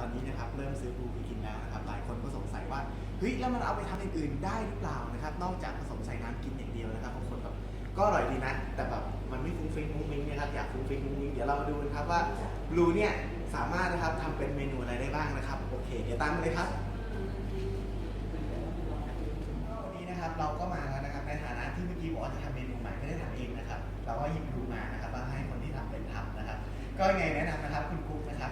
ตอนนี้นะครับเริ่มซื้อบลูไปกินแล้วนะครับหลายคนก็สงสัยว่าเฮ้ยแล้วมันเอาไปทำอย่างอื่นได้หรือเปล่านะครับ นอกจากผสมใส่น้ำกินอย่างเดียวนะครับบางคนแบบก็อร่อยดีนะแต่แบบมันไม่ฟุ้งฟิ้งมุ้งมิ้งนะครับอยากฟุ้งฟิ้งมุ้งมิ้งเดี๋ยวเรามาดูกันครับว่าบลูเนี่ยสามารถนะครับทำเป็นเมนูอะไรได้บ้างนะครับโอเค เดี๋ยวตามมาเลยครับวันนี้นะครับเราก็มาแล้วนะครับในฐานะที่เมื่อกี้บอกว่าจะทำเมนูใหม่ไม่ได้ทำเองนะครับเราก็หยิบดูมานะครับแล้วให้คนที่ทำเป็นทำนะครับ ก็ยังไงแนะนำนะครับคุณกุ๊กนะครับ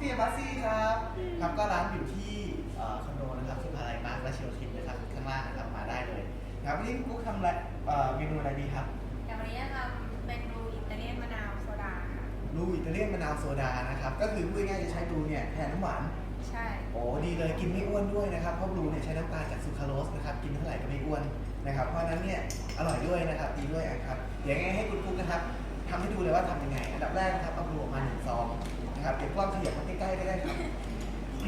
แห่งร้านคาเฟ่บัสซี่ครับครับก็ร้านอยู่ที่เอ่อคอนโดนะครับสุภาลัยมาร์คและเชลทินนะครับข้างล่างนะครับมาได้เลยครับวันนี้คุณกุ๊กทำอะไรเอ่อเมนูอะไรดีครับแต่วันนี้จะทำเป็นรูอิตาเลียนมะนาวโซดาค่ะรูอิตาเลียนมะนาวโซดานะครับก็คือพูดง่ายๆจะใช้บลูเนี่ยแทนน้ำหวาน ใช่ โอ้ดีเลยกินไม่อ้วนด้วยนะครับเพราะบลูเนี่ยใช้น้ำตาลจากซูคราโรสนะครับกินเท่าไหร่ก็ไม่อ้วนนะครับเพราะฉะนั้นเนี่ยอร่อยด้วยนะครับดีด้วยนะครับเดี๋ยวยังไงให้คุณกุ๊กนะครับ ทำให้ดูเลยว่าทำยังไง อันดับแรกนะครับเอาบลูออกมาหนึ่งซองนะครับเดี๋ยวกล้องขยับมาใกล้ๆก็ได้ครับ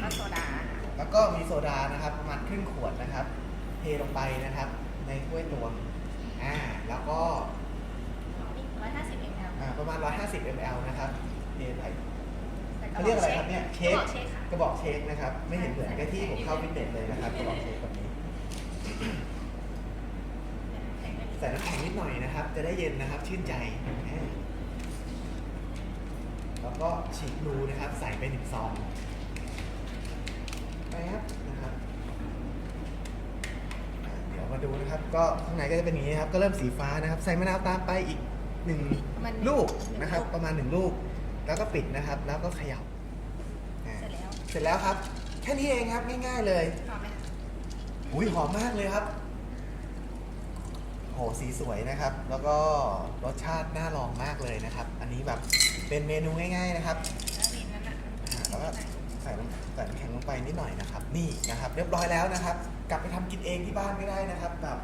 ก็โซดาค่ะแล้วก็มีโซดานะครับประมาณครึ่งขวดนะครับ เทลงไปนะครับ ในถ้วยตวงอ่าแล้วก็ร้อยห้าสิบมลอ่าประมาณ 150 ml นะครับเทไปเขาเรียกอะไรครับเนี่ยเชคเชคค่ะ กระบอกเชคนะครับ ไม่เห็นเหมือนกับที่ผมเข้าฟิตเนสเลยนะครับกระบอกเชคแบบนี้ ใส่น้ำแข็งนิดหน่อยนะครับ จะได้เย็นนะครับ ชื่นใจอ่าแล้วก็ฉีกรูนะครับ ใส่ไปหนึ่งซองไปครับนะครับอ่าเดี๋ยวมาดูนะครับ ก็ข้างในก็จะเป็นอย่างนี้นะครับ ก็เริ่มสีฟ้านะครับ ใส่มะนาวตามไปอีกหนึ่งมันลูกนะครับหงประมาณหนึ่งลูก แล้วก็ปิดนะครับ แล้วก็เขย่าอ่าเสร็จแล้ว เสร็จแล้วครับ แค่นี้เองครับ ง่าย ๆ เลยพอไหมคะอุ้ยหอมมากเลยครับ โหสีสวยนะครับ แล้วก็รสชาติน่าลองมากเลยนะครับ อันนี้แบบเป็นเมนูง่าย ๆนะครับแล้วมีนั่นน่ะอ่าแล้วก็ใส่น้ำใส่น้ำแข็งลงไปนิดหน่อยนะครับ นี่นะครับ เรียบร้อยแล้วนะครับ กลับไปทำกินเองที่บ้านก็ได้นะครับแบบ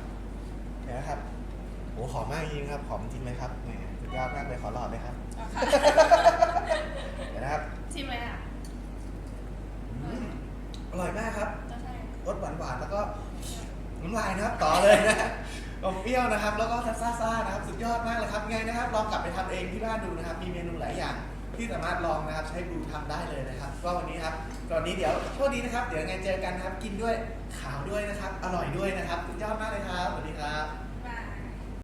เดี๋ยวนะครับโหหอมมากจริงครับหอมจริงเลยครับแหมสุดยอดมากเลยขอหลอดเลยครับเอาค่ะเดี๋ยวนะครับชิมเลยค่ะอืมอร่อยมากครับ ก็ใช่รสหวานๆแล้วก็ น้ำลายนะครับต่อเลยนะอมเปรี้ยวนะครับ แล้วก็ซ่าๆนะครับ สุดยอดมากเลยครับไงนะครับ ลองกลับไปทำเองที่บ้านดูนะครับ มีเมนูหลายอย่างที่สามารถลองนะครับใช้บลูทำได้เลยนะครับก็วันนี้ครับตอนนี้เดี๋ยวโชคดีนะครับ เดี๋ยวไงเจอกันครับ กินด้วยขาวด้วยนะครับ อร่อยด้วยนะครับ สุดยอดมากเลยครับสวัสดีครับ